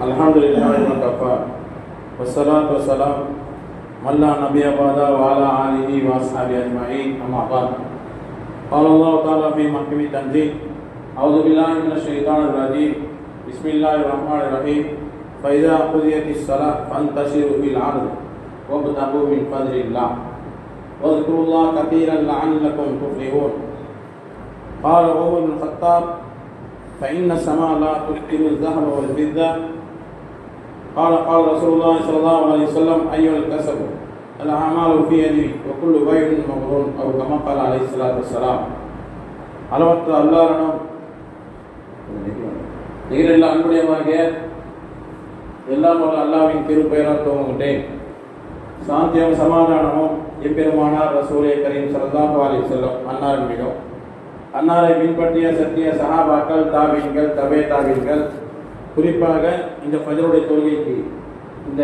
الحمد لله وكفى والصلاة والسلام من لا نبي بعد وعلى آله وأصحابه أجمعين أما بعد۔ قال الله تعالى في محكم التنزيل أعوذ بالله من الشيطان الرجيم بسم الله الرحمن الرحيم فإذا قضيت الصلاة فانتشروا في الأرض وابتغوا من فضل الله واذكروا الله كثيرا لعلكم تفلحون۔ قال عمر بن الخطاب فإن السماء لا تكتم الذهب والفضة قال قال رسول الله صلى الله عليه وسلم أيها الكسب الأعمال في يدي وكل بيع مبرور أو كما قال عليه الصلاة والسلام அளவற்ற அல்லாரிடம் நிகரில் அன்புடையமாக எல்லாம் வல்ல அல்லாவின் திருப்பெயரால் துவங்கிட்டேன் சாந்தியும் சமாதானமும் எம்பெருமானார் ரசூலே கரீம் சல்லாஹு அலைஹி செல்லம் அன்னாரின் மீதும் அன்னாரை பின்பற்றிய சத்திய சஹாபாக்கள் தாபீன்கள் தபே தாபீன்கள் குறிப்பாக இந்த ஃபஜருடைய தொழுகைக்கு இந்த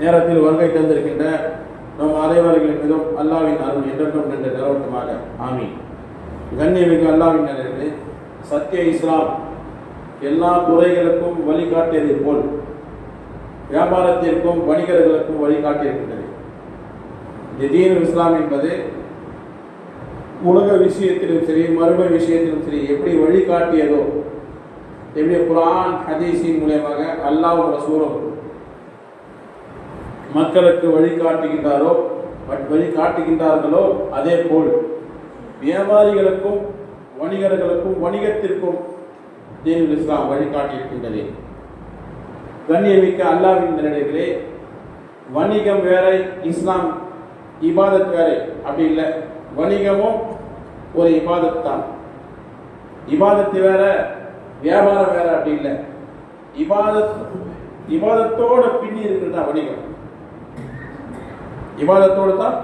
நேரத்தில் வருகை தந்திருக்கின்ற நம் அனைவர்களின் மீதும் அல்லாவின் அருள் என்றென்றும் நின்று நிலவட்டமாக. ஆமீன். கண்ணியமிகு அல்லாவின் நிலையிலே சத்திய இஸ்லாம் எல்லா துறைகளுக்கும் வழிகாட்டியதை போல் வியாபாரத்திற்கும் வணிகர்களுக்கும் வழிகாட்டியிருக்கின்றது. திடீர் இஸ்லாம் என்பது உலக விஷயத்திலும் சரி மர்ம விஷயத்திலும் சரி எப்படி வழிகாட்டியதோ எப்படி குரான் ஹதீஸின் மூலியமாக அல்லாஹ் ரசூலும் மக்களுக்கு வழிகாட்டுகின்றாரோ வழிகாட்டுகின்றார்களோ அதே போல் வியாபாரிகளுக்கும் வணிகர்களுக்கும் வணிகத்திற்கும் தீனுல் இஸ்லாம் வழிகாட்டியிருக்கின்றது. கண்ணியமிக்க அல்லாவின் நிலையிலே வணிகம் வேற இஸ்லாம் இபாதத் வேற. அப்படி இல்லை வணிகமும் ஒரு இபாதத் தான். இபாதத்து வேற வியாபாரம் வேற அப்படி இல்லை. இபாதத் இவாதத்தோட பின்னி இருக்கிறதா வணிகம்? இவாதத்தோடு தான்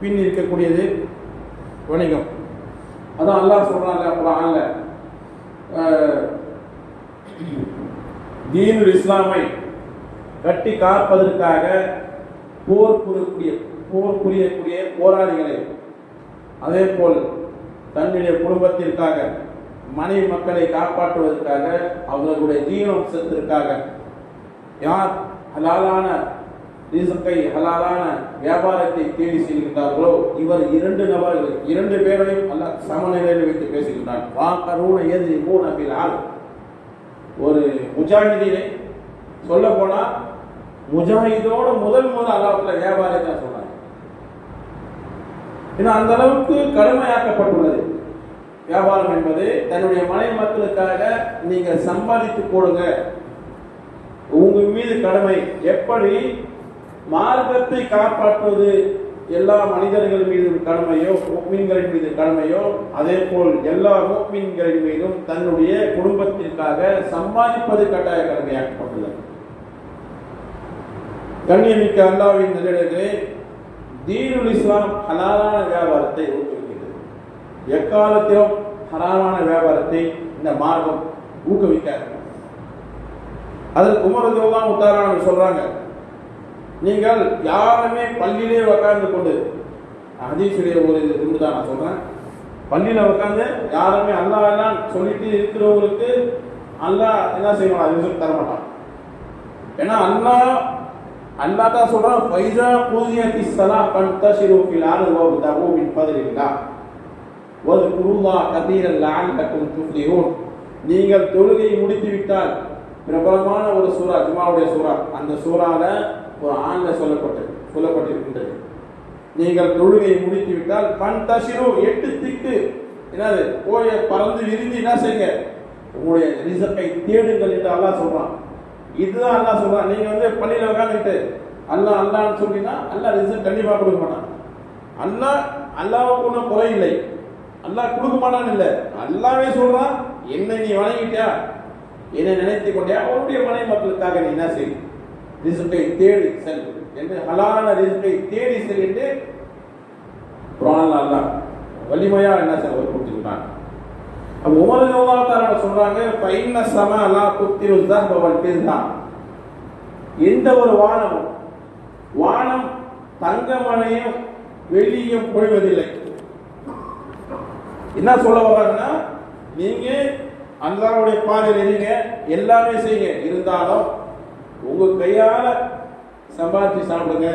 பின் இருக்கக்கூடியது வணிகம். அதான் அல்லாஹ் சொல்றாங்க குரான்ல தீனுல் இஸ்லாமை கட்டி காப்பதற்காக போர் புரியக்கூடிய போர் புரியக்கூடிய போராளிகளை அதே போல் தன்னுடைய குடும்பத்திற்காக மனைவி மக்களை காப்பாற்றுவதற்காக அவர்களுடைய ஜீவனம்சத்திற்காக யார் ஹலாலான ரிசுக்கை ஹலாலான வியாபாரத்தை தேடி செய்கின்றார்களோ இவர் இரண்டு நபர்கள் இரண்டு பேரையும் அல்ல சமநிலையில் வைத்து பேசுகின்றார் வா கருண எதிரி மூணு ஒரு முஜாஹிதீனை சொல்ல போனா முஜாஹிதோட முதல் முதல் அல்லாஹ்ல வியாபாரத்தை சொன்னாங்க. ஏன்னா அந்த அளவுக்கு கடுமையாக்கப்பட்டுள்ளது. வியாபாரம் என்பது தன்னுடைய மலை மக்களுக்காக நீங்கள் சம்பாதித்து போடுங்க. உங்க மீது கடமை. எப்படி மார்க்கத்தை காப்பாற்றுவது எல்லா மனிதர்கள் மீதும் கடமையோ மீன்களின் மீது கடமையோ அதே போல் எல்லா மீன்களின் மீதும் தன்னுடைய குடும்பத்திற்காக சம்பாதிப்பது கட்டாய கடமையாக்கப்பட்டுள்ளது கண்ணியமிக்க அல்லாவின் நிலையிலே தீனுல் இஸ்லாம் ஹலாலான வியாபாரத்தை ஊக்குவிக்கிறது எக்காலத்திலும் ஹராமான வியாபாரத்தை இந்த மார்க்கம் ஊக்குவிக்காது. அதற்கு உமரதுலாம் உத்தாரான சொல்றாங்க நீங்கள் யாருமே பள்ளியிலே உட்கார்ந்து கொண்டு ஹதீஸுடைய ஒரு இது தான் நான் சொல்றேன். பள்ளியில உட்காந்து யாருமே அல்லா எல்லாம் சொல்லிட்டு இருக்கிறவங்களுக்கு அல்லா என்ன செய்வான்? அது தர மாட்டான். ஏன்னா அல்லா அல்லா தான் சொல்றான் ஃபைஸா பூஜியத்தி ஸலா ஃபன்தஷிரு ஃபில் அர்தி வப்தகு ஒரு குருல்லா கதீரல் கதீரன் லஅல்லக்கும் துஃப்லிஹூன் நீங்கள் தொழுகையை முடித்து விட்டால் பிரபலமான ஒரு சூறா ஜுமாவுடைய சூறா அந்த சூறாவில் ஒரு ஆண்ல சொல்லப்பட்டது சொல்லப்பட்டிருக்கின்றது. நீங்கள் தொழுகையை முடித்து விட்டால் தசிரு எட்டு திக்கு. என்னது? போய பறந்து விரிந்து என்ன செய்யுங்க? உங்களுடைய ரிசப்பை தேடுங்கள் என்று அல்லாஹ் சொல்றான். இதுதான் அல்லாஹ் சொல்றான். நீங்க வந்து பள்ளியில உட்காந்துட்டு அல்லா அல்லான்னு சொன்னீங்கன்னா அல்லா ரிசல்ட் கண்டிப்பாக கொடுக்க மாட்டான். அல்லா அல்லாவுக்கு ஒன்றும் குறை இல்லை. அல்லாஹ் கொடுக்க மாட்டான்னு இல்லை. அல்லாவே சொல்றான் என்னை நீ வணங்கிட்டியா? என்னை நினைத்து கொண்டியா அவருடைய மனை மக்களுக்காக நீ என்ன செய்? ரிசுக்கை தேடி செல். என்று ஹலான ரிசுக்கை தேடி செல் என்று குரான் அல்லாஹ் வலிமையா என்ன செய்ய கொடுத்துருக்கான் அப்ப உமர் நோவாத்தாரோட சொல்றாங்க பைன சம அல்லா குத்திரு தஹ்பவல் பிர்தான் எந்த ஒரு வானமும் வானம் தங்கமனையும் வெளியும் பொழிவதில்லை. என்ன சொல்ல வர்றாங்கன்னா நீங்க அல்லாவுடைய பாதையில் இருங்க எல்லாமே செய்யுங்க. இருந்தாலும் உங்க கையால சம்பாதிச்சு சாப்பிடுங்க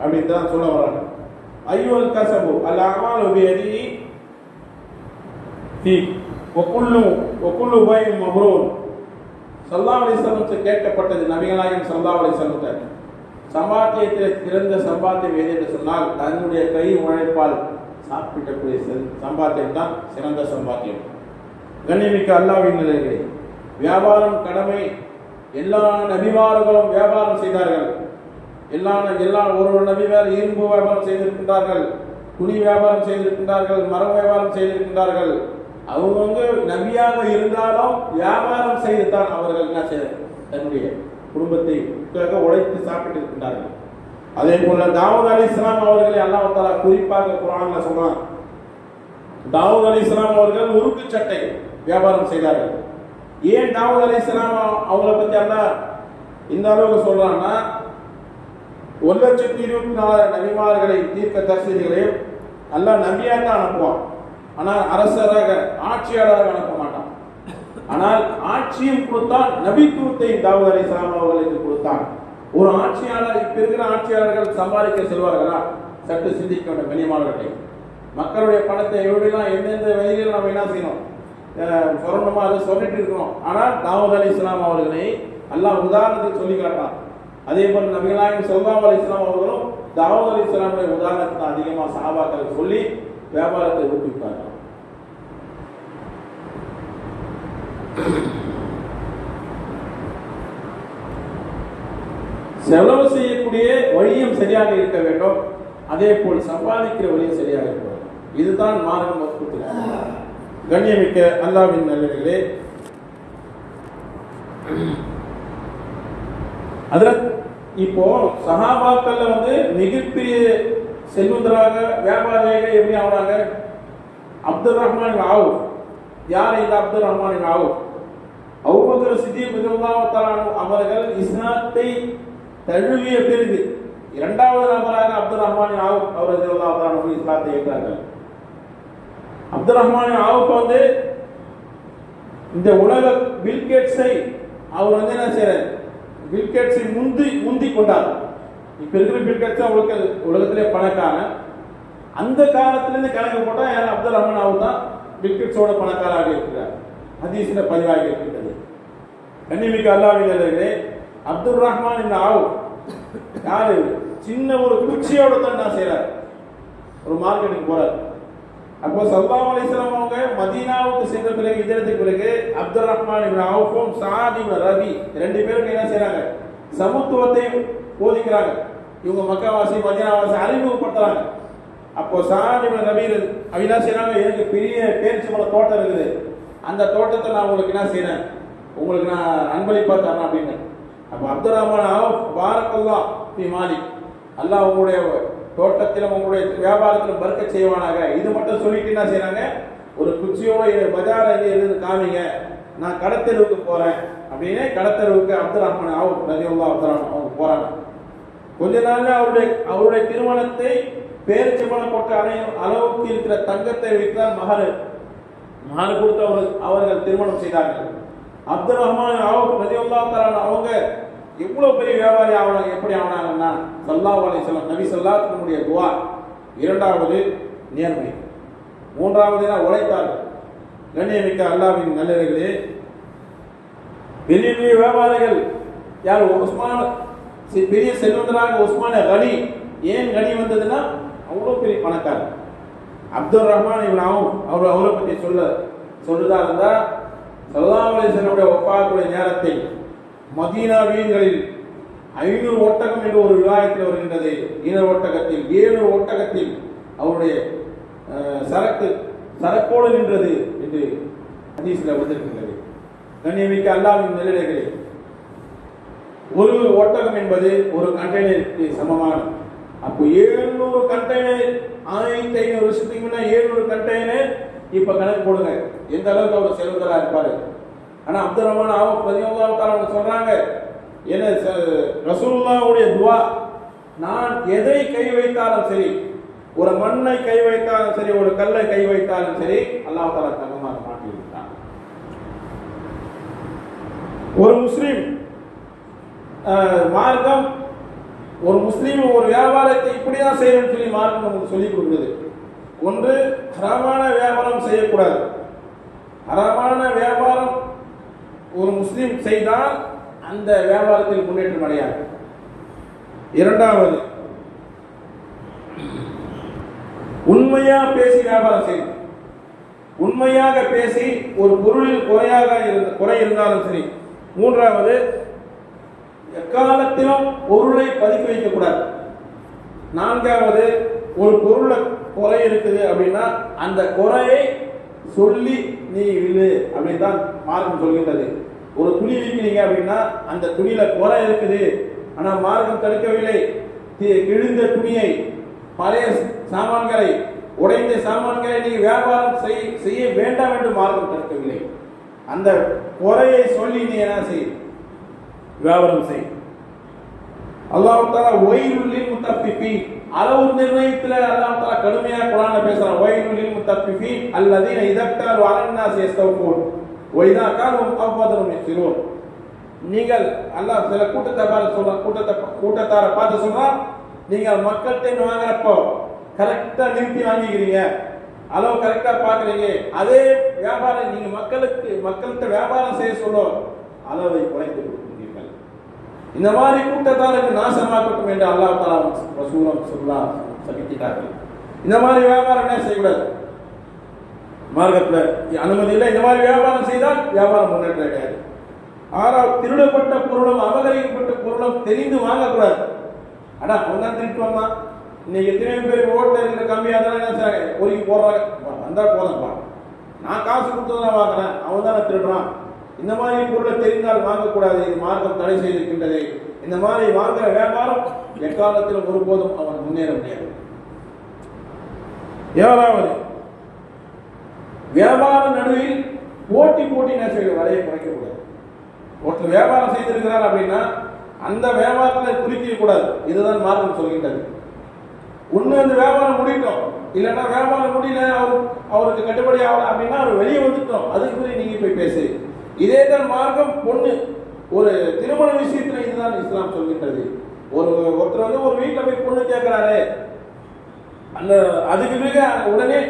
அப்படின்னு தான் சொல்ல வர்றாங்க ஐயோல் கசபு அல்ல அமால் உபயதி தீ ஒக்குள்ளு ஒக்குள்ளு பை மப்ரூன் சல்லா அலிஸ்லமுக்கு கேட்கப்பட்டது நபிகளாயும் சல்லா அலிஸ்லமுக்கு சம்பாத்தியத்தில் சிறந்த சம்பாத்தியம் எது என்று சொன்னால் தன்னுடைய கை உழைப்பால். சாப்பிடக்கூடிய சம்பாத்தியம் தான் சிறந்த சம்பாத்தியம். கண்ணியமிக்க அல்லாவின் நிலைகளே வியாபாரம் கடமை எல்லா நபிமார்களும் வியாபாரம் செய்தார்கள். எல்லா எல்லா ஒரு ஒரு நபிமார் இரும்பு வியாபாரம் செய்திருக்கின்றார்கள் துணி வியாபாரம் செய்திருக்கின்றார்கள் மரம் வியாபாரம் செய்திருக்கின்றார்கள். அவங்கவுங்க நபியாக இருந்தாலும் வியாபாரம் செய்துதான் அவர்கள் என்ன செய்ய தன்னுடைய குடும்பத்தை உட்காக உழைத்து சாப்பிட்டு இருக்கின்றார்கள். அதே போல தாவூத் அலி இஸ்லாம் அவர்களை அல்லாஹ் தாலா குறிப்பாக குரான்ல சொன்னார் தாவூத் அலி இஸ்லாம் அவர்கள் உருக்கு சட்டை வியாபாரம் செய்தார்கள். ஏன் தாவூத் அலி இஸ்லாம் அவங்களை பத்தி அல்லாஹ் இந்த அளவுக்கு சொல்றான்னா ஒரு லட்சத்தி இருபத்தி நாலாயிரம் நபிமார்களை தீர்க்க தரிசனிகளையும் அல்லாஹ் நபியாக தான் அனுப்புவான். ஆனால் அரசராக ஆட்சியாளராக அனுப்ப மாட்டான். ஆனால் ஆட்சியும் கொடுத்தான் நபித்துவத்தை தாவூத் அலி இஸ்லாம் அவர்களுக்கு கொடுத்தான். ஒரு ஆட்சியாளர் இப்ப இருக்கிற ஆட்சியாளர்கள் சம்பாதிக்க செல்வார்களா? சற்று சிந்திக்க வேண்டும் கனியமானவர்களை மக்களுடைய பணத்தை எப்படிலாம் எந்தெந்த வழியில் நம்ம என்ன செய்யணும்? சொல்லணுமா? அதை சொல்லிட்டு இருக்கிறோம். ஆனால் தாவூத் அலி இஸ்லாம் அவர்களை எல்லாம் உதாரணத்துக்கு சொல்லி காட்டான் அதே போல நபிகளாயும் செல்வாம் அலி இஸ்லாம் அவர்களும் தாவூத் அலி இஸ்லாமுடைய உதாரணத்தை அதிகமாக சாபாக்கள் சொல்லி வியாபாரத்தை ஊக்குவிப்பார்கள். செலவு செய்யக்கூடிய வழியும் சரியாக இருக்க வேண்டும். அதே போல் சம்பாதிக்கிற வழியும் சரியாக இருக்க வேண்டும். இதுதான் மார்க்கம் வற்புறுத்துகிறது கண்ணியமிக்க அல்லாவின் நல்லவர்களே அதுல இப்போ சகாபாக்கள்ல வந்து மிகப்பெரிய செல்வந்தராக வியாபாரியாக எப்படி ஆகுறாங்க? அப்துல் ரஹ்மான் ஆவு யார் இந்த அப்துல் ரஹ்மான் ஆவு அவுபக்கர் சித்திக் மிகவும் அவர்கள் இஸ்லாத்தை தழுவிய பிறகு இரண்டாவது நபராக அப்துல் ரஹ்மான் ஆவு அவர் ரலியல்லாஹு இஸ்லாத்தை ஏற்றார்கள். அப்துல் ரஹ்மான் ஆவுக்கு வந்து இந்த உலக பில்கேட்ஸை அவர் வந்து என்ன செய்யறாரு பில்கேட்ஸை முந்தி முந்தி கொண்டார். இப்ப இருக்கிற பில்கேட்ஸ் அவங்களுக்கு உலகத்திலே பணக்காரன். அந்த காலத்திலிருந்து கணக்கு போட்டா யார்? அப்துல் ரஹ்மான் ஆவு தான் பில்கேட்ஸோட பணக்காராக இருக்கிறார். ஹதீஸ்ல பதிவாகி இருக்கின்றது. கண்ணிமிக்க அல்லாவிலே அப்துல் ரஹ்மான் இந்த ஆவு. யாரு? சின்ன ஒரு குச்சியோட தான் நான் செய்யறாரு ஒரு மார்க்கெட்டுக்கு போறாரு. அப்போ சல்லாஹ் அலிஸ்லாம் அவங்க மதீனாவுக்கு சென்ற பிறகு இதரத்துக்கு பிறகு அப்துல் ரஹ்மான் இவன் அவுஃபும் சாதி ரவி ரெண்டு பேரும் என்ன செய்யறாங்க சமத்துவத்தை போதிக்கிறாங்க. இவங்க மக்காவாசி மதீனாவாசி அறிமுகப்படுத்துறாங்க. அப்போ சாதி ரவி ரபி அவங்க என்ன செய்றாங்க? எனக்கு பெரிய பேரிச்சம்பழ தோட்டம் இருக்குது. அந்த தோட்டத்தை நான் உங்களுக்கு என்ன செய்யறேன் உங்களுக்கு நான் அன்பளிப்பா தரேன் அப்படின்னு. அப்துல் ரஹ்மான் பாரக்கல்லா ஃபி மாலிக். அல்லாஹ் உங்களுடைய தோட்டத்திலும் உங்களுடைய வியாபாரத்திலும் பறக்க செய்வானாக. இது மட்டும் சொல்லிட்டு என்ன செய்யறாங்க ஒரு குச்சியோட பஜார் இருந்து காமிங்க. நான் கடத்தெருவுக்கு போறேன். அப்படின்னு கடத்தெருவுக்கு அப்துல் ரஹ்மான் ஆவு நதியுல்லா அப்துல் ரஹ்மான் அவங்க போறாங்க. கொஞ்ச நாள்ல அவருடைய அவருடைய திருமணத்தை பேரிச்சம்பளம் போட்ட அணையும் அளவுக்கு இருக்கிற தங்கத்தை வைத்துதான் மகர் மகர் கொடுத்து அவர்கள் அவர்கள் திருமணம் செய்தார்கள். அப்துல் ரஹ்மான் ஆவு ரஜியுல்லா அவங்க இவ்வளோ பெரிய வியாபாரி ஆகணும் எப்படி ஆனாங்கன்னா சல்லாஹ் அலைஹிஸ்ஸலாம் நபி தன்னுடைய துவா. இரண்டாவது நேர்மை. மூன்றாவது உழைத்தார்கள் கண்ணியமிக்க அல்லாவின் நல்லவர்களே பெரிய பெரிய வியாபாரிகள். யார்? உஸ்மான் பெரிய செல்வந்தராக உஸ்மான கனி. ஏன் கனி வந்ததுன்னா அவ்வளோ பெரிய பணக்காரர். அப்துல் ரஹ்மான் இவன் ஆகும் அவர் அவரை பற்றி சொல்ல சொல்றதா இருந்தால் சல்லா அலைஹி வஸல்லமுடைய ஒப்பாக்குடைய நேரத்தில் மதீனா வீடுகளில் ஐநூறு ஒட்டகம் என்று ஒரு விவாயத்தில் வருகின்றது. ஈனர் ஒட்டகத்தில் ஏழு ஒட்டகத்தில் அவருடைய சரக்கு சரக்கோடு நின்றது என்று ஹதீஸ்ல வந்திருக்கின்றது. கண்ணியமிக்க அல்லாவின் நிலையிலே ஒரு ஒட்டகம் என்பது ஒரு கண்டெய்னருக்கு சமமானது. அப்போ ஏழுநூறு கண்டெய்னர் ஆயிரத்தி ஐநூறு வருஷத்துக்கு முன்ன ஏழுநூறு கண்டெய்னர் இப்போ கணக்கு போடுங்க. எந்த அளவுக்கு அவர் செல்வந்தரா இருப்பார் ஆனா அப்துல் ரஹ்மான் ஆவ பதினொன்றாவது அவங்க சொல்றாங்க என்ன ரசூல்லாவுடைய துவா நான் எதை கை வைத்தாலும் சரி ஒரு மண்ணை கை வைத்தாலும் சரி ஒரு கல்லை கை வைத்தாலும் சரி அல்லாஹ் தாலா தங்கமாக மாட்டி ஒரு முஸ்லீம் மார்க்கம் ஒரு முஸ்லீம் ஒரு வியாபாரத்தை இப்படி தான் செய்யணும்னு சொல்லி மார்க்கம் நமக்கு சொல்லிக் கொடுக்குது. ஒன்று ஹராமான வியாபாரம் செய்யக்கூடாது. ஹராமான வியாபாரம் ஒரு முஸ்லீம் செய்தால் அந்த வியாபாரத்தில் முன்னேற்றம் அடையாது. இரண்டாவது உண்மையா பேசி வியாபாரம் செய்யும் உண்மையாக பேசி ஒரு பொருளில் குறையாக இருந்த குறை இருந்தாலும் சரி. மூன்றாவது எக்காலத்திலும் பொருளை பதுக்கி வைக்கக்கூடாது நான்காவது ஒரு பொருளை குறை இருக்குது அப்படின்னா அந்த குறையை சொல்லி நீ விழு அப்படின்னு தான் மார்க்கம் சொல்கின்றது. ஒரு துணி விற்கிறீங்க அப்படின்னா அந்த துணியில குறை இருக்குது. ஆனா மார்க்கம் தடுக்கவில்லை. தி- கிழிந்த துணியை பழைய சாமான்களை உடைந்த சாமான்களை நீ வியாபாரம் செய் செய்ய வேண்டாம் என்று மார்க்கம் தடுக்கவில்லை. அந்த குறையை சொல்லி நீ என்ன செய்? வியாபாரம் செய். அல்லாஹ் தாலா ஒயிலுள்ளில் முத்தப்பிஃபி அளவு நிர்ணயத்தில் அல்லாஹ் கடுமையாக குரான பேசுறான். ஒயிலுள்ளில் முத்தப்பிஃபி அல்லது இதக்தால் வரன்னா சேஸ்தவுகூன் ஒய்தா காலும் அவ்வதரும் யசிரூன் நீங்கள் அல்லாஹ் சில கூட்டத்தை பார்த்து சொல்ற கூட்டத்தை கூட்டத்தார பார்த்து சொல்றான். நீங்கள் மக்கள்கிட்ட வாங்குறப்போ கரெக்டா நிறுத்தி வாங்கிக்கிறீங்க. அளவு கரெக்டா பாக்குறீங்க அதே வியாபாரம் நீங்க மக்களுக்கு மக்கள்கிட்ட வியாபாரம் செய்ய சொல்ல அளவை குறைத்து கொடுக்கிறீர்கள். இந்த மாதிரி கூட்டத்தாருக்கு நாசமாக்கட்டும் என்று அல்லாஹ் தாலா ரசூலம் சொல்லா சகிக்கிறார்கள் இந்த மாதிரி வியாபாரம் என்ன செய்யக்கூடாது? மார்க்கத்தில் அனுமதி இல்லை. இந்த மாதிரி வியாபாரம் செய்தால் வியாபாரம் முன்னேற்றம் கிடையாது ஆறாவது திருடப்பட்ட பொருளும் அபகரிக்கப்பட்ட பொருளும் தெரிந்து வாங்கக்கூடாது. அடா அவன் தான் திருட்டு வந்தான் இன்னைக்கு எத்தனை பேர் ஓட்ட இருக்கிற கம்மியாக தான் என்ன செய்றாங்க? பொறுக்கி போடுறாங்க. வந்தால் போதும்ப்பா நான் காசு கொடுத்து தான் வாங்குறேன். அவன் தானே திருடுறான். இந்த மாதிரி பொருளை தெரிந்தால் வாங்கக்கூடாது இது மார்க்கம் தடை செய்திருக்கின்றது. இந்த மாதிரி வாங்குற வியாபாரம் எக்காலத்தில் ஒருபோதும் அவன் முன்னேற முடியாது. ஏழாவது வியாபார நடுவில் போட்டி போட்டி நேசர்கள் செய்ய குறைக்கக்கூடாது. ஒருத்தர் வியாபாரம் செய்திருக்கிறார் அப்படின்னா அந்த வியாபாரத்தை குறிக்க கூடாது இதுதான் மார்க்கம் சொல்கின்றது. ஒண்ணு அந்த வியாபாரம் முடியட்டும் இல்லைன்னா வியாபாரம் முடியல அவர் அவருக்கு கட்டுப்படி ஆகலாம் அப்படின்னா அவர் வெளியே வந்துட்டோம். அதுக்கு பிறகு நீங்க போய் பேசு இதே தான் மார்க்கம் பொண்ணு. ஒரு திருமண விஷயத்துல இதுதான் இஸ்லாம் சொல்கின்றது. ஒரு ஒருத்தர் வந்து ஒரு வீட்டில் போய் பொண்ணு கேட்கிறாரு அந்த அதுக்கு பிறகு உடனே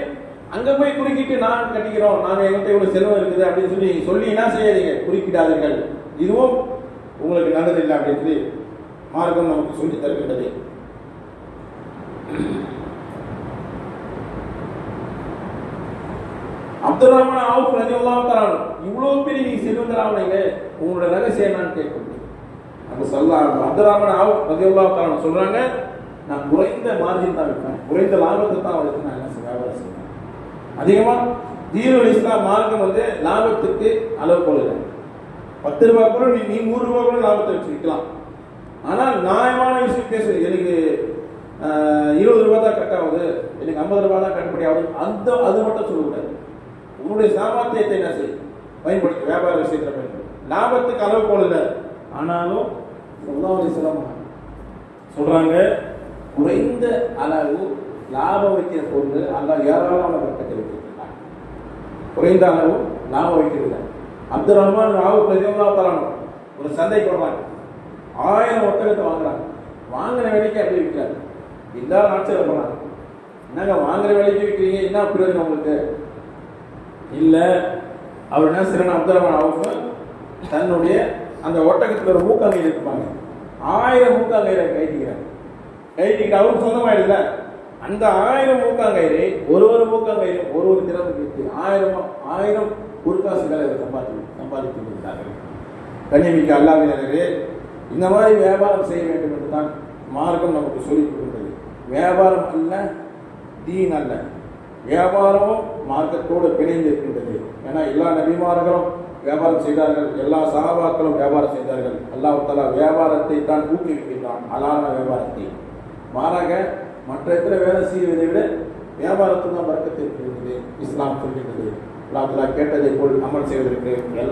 அங்க போய் குறுக்கிட்டு நான் கட்டிக்கிறோம். நான் என்கிட்ட இவ்வளவு செல்வம் இருக்குது அப்படின்னு சொல்லி சொல்லி என்ன செய்யாதீங்க? குறுக்கிடாதீர்கள். இதுவும் உங்களுக்கு நல்லதில்லை அப்படின்னு சொல்லி மார்க்கம் நமக்கு சொல்லி தருகின்றது. அப்துல் ரஹ்மான் அவுஃப் ரலியல்லாஹு தஆலா இவ்வளவு பெரிய நீ செல்வந்தராவனீங்க உங்களோட ரகசியம் என்னன்னு கேட்கும். அப்ப சொல்லலாம் அப்துல் ரஹ்மான் அவுஃப் ரலியல்லாஹு தஆலா சொல்றாங்க நான் குறைந்த மார்ஜின் தான் விற்பேன். குறைந்த லாபத்தை தான் அவளுக்கு நான் என்ன வியாபாரம் செய்வேன். அதிகமா தீனுல் இஸ்லாம் மார்க்கம் வந்து லாபத்துக்கு அளவு கொள்ளல பத்து ரூபாய் கூட நீ நீ நூறு ரூபாய் கூட லாபத்தை வச்சு விற்கலாம். ஆனால் நியாயமான விஷயம் பேசு. எனக்கு இருபது ரூபாய் தான் கட் ஆகுது எனக்கு ஐம்பது ரூபாய் தான் கட்டுப்படி ஆகுது. அந்த அது மட்டும் சொல்லக்கூடாது. உன்னுடைய சாமர்த்தியத்தை என்ன செய்யும் பயன்படுத்த வியாபார விஷயத்தில் பயன்படுத்தி லாபத்துக்கு அளவு போல ஆனாலும் சொல்லாமல் சிரமம் சொல்றாங்க குறைந்த அளவு லாபம் வைக்கிற பொருள் அல்லாஹ் ஏராளமான வர்க்கத்தை வைத்திருக்கிறார் குறைந்த அளவு லாபம் வைக்கிறது அப்துல் ரஹ்மான் ராவு பிரதிவல்லா தரானோ ஒரு சந்தைக்கு வர்றாங்க. ஆயிரம் ஒத்தகத்தை வாங்குறாங்க. வாங்கின விலைக்கு அப்படி விற்கிறாங்க. எல்லாரும் ஆச்சரியப்படுறாங்க. என்னங்க வாங்குற விலைக்கு விற்கிறீங்க என்ன பிரயோஜனம் உங்களுக்கு? இல்லை அவர் என்ன செய்யணும் அப்துல் ரஹ்மான் தன்னுடைய அந்த ஒட்டகத்தில் ஒரு மூக்காங்கை இருப்பாங்க. ஆயிரம் மூக்காங்கயிறை கைட்டிக்கிறாங்க கைட்டிக்கிட்டு அவருக்கு இல்லை அந்த ஆயிரம் மூக்காங்கயிறு ஒரு ஒரு மூக்காங்கயிறு ஒரு ஒரு திறமை விற்று ஆயிரம் ஆயிரம் குறுக்காசுகளை அவர் சம்பாதி சம்பாதித்து கொடுத்தார்கள் கண்ணியமிக்க அல்லாவினரே இந்த மாதிரி வியாபாரம் செய்ய வேண்டும் என்று தான் மார்க்கம் நமக்கு சொல்லிக் கொடுக்கிறது. வியாபாரம் அல்ல தீன் அல்ல. வியாபாரமும் மார்க்கத்தோடு பிணைந்து இருக்கின்றது. ஏன்னா எல்லா நபிமார்களும் வியாபாரம் செய்தார்கள். எல்லா சகாபாக்களும் வியாபாரம் செய்தார்கள். அல்லாஹ் தலா வியாபாரத்தை தான் ஊக்குவிக்கின்றான். அலான வியாபாரத்தை. மாறாக மற்ற இடத்துல வேலை செய்வதை விட வியாபாரத்தில் தான் வர்க்கத்தை இருக்கிறது இஸ்லாம் சொல்கின்றது. அல்லாஹ் தலா கேட்டதை போல் அமல் செய்வதற்கு எல்லா